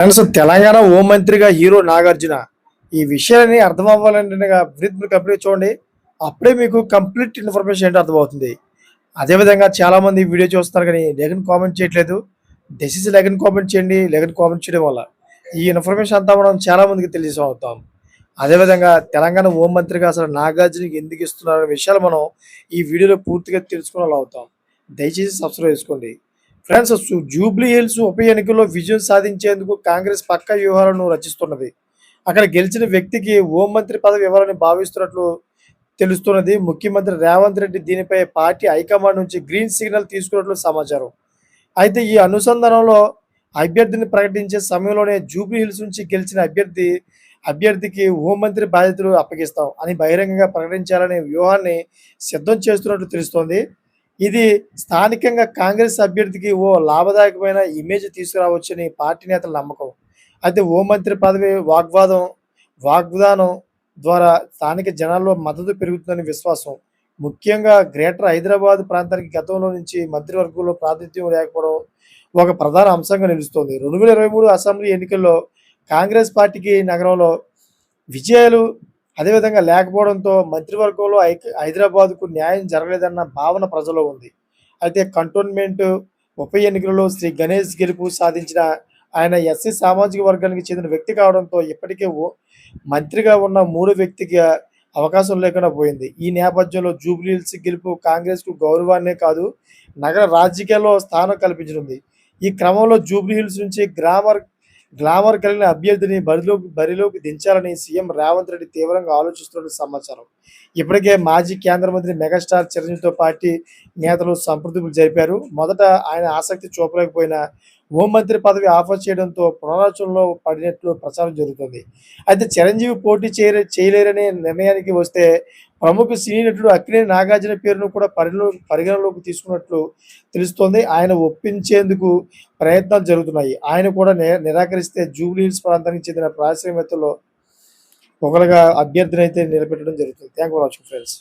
Friends Telangana హోంమంత్రిగా hero Nagarjuna ఈ విషయాన్ని అర్థం అవ్వాలంటే బ్రీత్ కంప్లీట్ చూడండి. అప్పుడే మీకు కంప్లీట్ ఇన్ఫర్మేషన్ ఏంటో అర్థమవుతుంది. అదేవిధంగా చాలామంది వీడియో చూస్తున్నారు కానీ లెగన్ కామెంట్ చేయట్లేదు. డెసిస్ లెగన్ కామెంట్ చేయండి. లెగన్ కామెంట్ చేయడం వల్ల ఈ ఇన్ఫర్మేషన్ అంతా మనం చాలామందికి తెలియజేసాం అవుతాం అదేవిధంగా తెలంగాణ హోంమంత్రిగా అసలు నాగార్జునకి ఎందుకు ఇస్తున్నారు విషయాలు మనం ఈ వీడియోలో పూర్తిగా తెలుసుకునే అవుతాం. దయచేసి సబ్స్క్రైబ్ చేసుకోండి. ఫ్రెండ్స్ జూబ్లీ హిల్స్ ఉప ఎన్నికల్లో విజయం సాధించేందుకు కాంగ్రెస్ పక్క వ్యూహాలను రచిస్తున్నది. అక్కడ గెలిచిన వ్యక్తికి హోంమంత్రి పదవి ఇవ్వాలని భావిస్తున్నట్లు తెలుస్తున్నది. ముఖ్యమంత్రి రేవంత్ రెడ్డి దీనిపై పార్టీ హైకమాండ్ నుంచి గ్రీన్ సిగ్నల్ తీసుకున్నట్లు సమాచారం. అయితే ఈ అనుసంధానంలో అభ్యర్థిని ప్రకటించే సమయంలోనే జూబ్లీ హిల్స్ నుంచి గెలిచిన అభ్యర్థి అభ్యర్థికి హోంమంత్రి బాధ్యతలు అప్పగిస్తాం అని బహిరంగంగా ప్రకటించాలనే వ్యూహాన్ని సిద్ధం చేస్తున్నట్లు తెలుస్తోంది. ఇది స్థానికంగా కాంగ్రెస్ అభ్యర్థికి ఓ లాభదాయకమైన ఇమేజ్ తీసుకురావచ్చని పార్టీ నేతల నమ్మకం. అయితే హోంమంత్రి పదవి వాగ్వాదం వాగ్దానం ద్వారా స్థానిక జనాల్లో మద్దతు పెరుగుతుందని విశ్వాసం. ముఖ్యంగా గ్రేటర్ హైదరాబాద్ ప్రాంతానికి గతంలో నుంచి మంత్రివర్గంలో ప్రాతినిధ్యం లేకపోవడం ఒక ప్రధాన అంశంగా నిలుస్తోంది. రెండు వేల ఇరవై మూడు అసెంబ్లీ ఎన్నికల్లో కాంగ్రెస్ పార్టీకి నగరంలో విజయాలు అదేవిధంగా లేకపోవడంతో మంత్రివర్గంలో హైదరాబాద్కు న్యాయం జరగలేదన్న భావన ప్రజల్లో ఉంది. అయితే కంటోన్మెంట్ ఉప ఎన్నికలలో శ్రీ గణేష్ గెలుపు సాధించిన ఆయన ఎస్సీ సామాజిక వర్గానికి చెందిన వ్యక్తి కావడంతో ఇప్పటికే ఓ- మంత్రిగా ఉన్న మూడు వ్యక్తికి అవకాశం లేకుండా పోయింది. ఈ నేపథ్యంలో జూబ్లీ హిల్స్ గెలుపు కాంగ్రెస్కు గౌరవాన్నే కాదు నగర రాజకీయాల్లో స్థానం కల్పించనుంది. ఈ క్రమంలో జూబ్లీ హిల్స్ నుంచి గ్రామర్ గ్లామర్ కలిగిన అభ్యర్థిని బరిలోకి బరిలోకి దించాలని సీఎం రేవంత్ రెడ్డి తీవ్రంగా ఆలోచిస్తున్నట్టు సమాచారం. ఇప్పటికే మాజీ కేంద్ర మంత్రి మెగాస్టార్ చిరంజీవితో పార్టీ నేతలు సంప్రదింపులు జరిపారు. మొదట ఆయన ఆసక్తి చూపలేకపోయినా హోంమంత్రి పదవి ఆఫర్ చేయడంతో పునరాచనలో పడినట్లు ప్రచారం జరుగుతుంది. అయితే చిరంజీవి పోటీ చేయలే చేయలేరనే నిర్ణయానికి వస్తే ప్రముఖ సినీ నటుడు అక్కినే నాగార్జున పేరును కూడా పరిగణ పరిగణలోకి తీసుకున్నట్లు తెలుస్తోంది. ఆయన ఒప్పించేందుకు ప్రయత్నాలు జరుగుతున్నాయి. ఆయన కూడా నిరాకరిస్తే జూబ్లీహిల్స్ ప్రాంతానికి చెందిన పారిశ్రామికవేత్తల్లో ఒకరుగా అభ్యర్థిని అయితే నిలబెట్టడం జరుగుతుంది. Thank for watching friends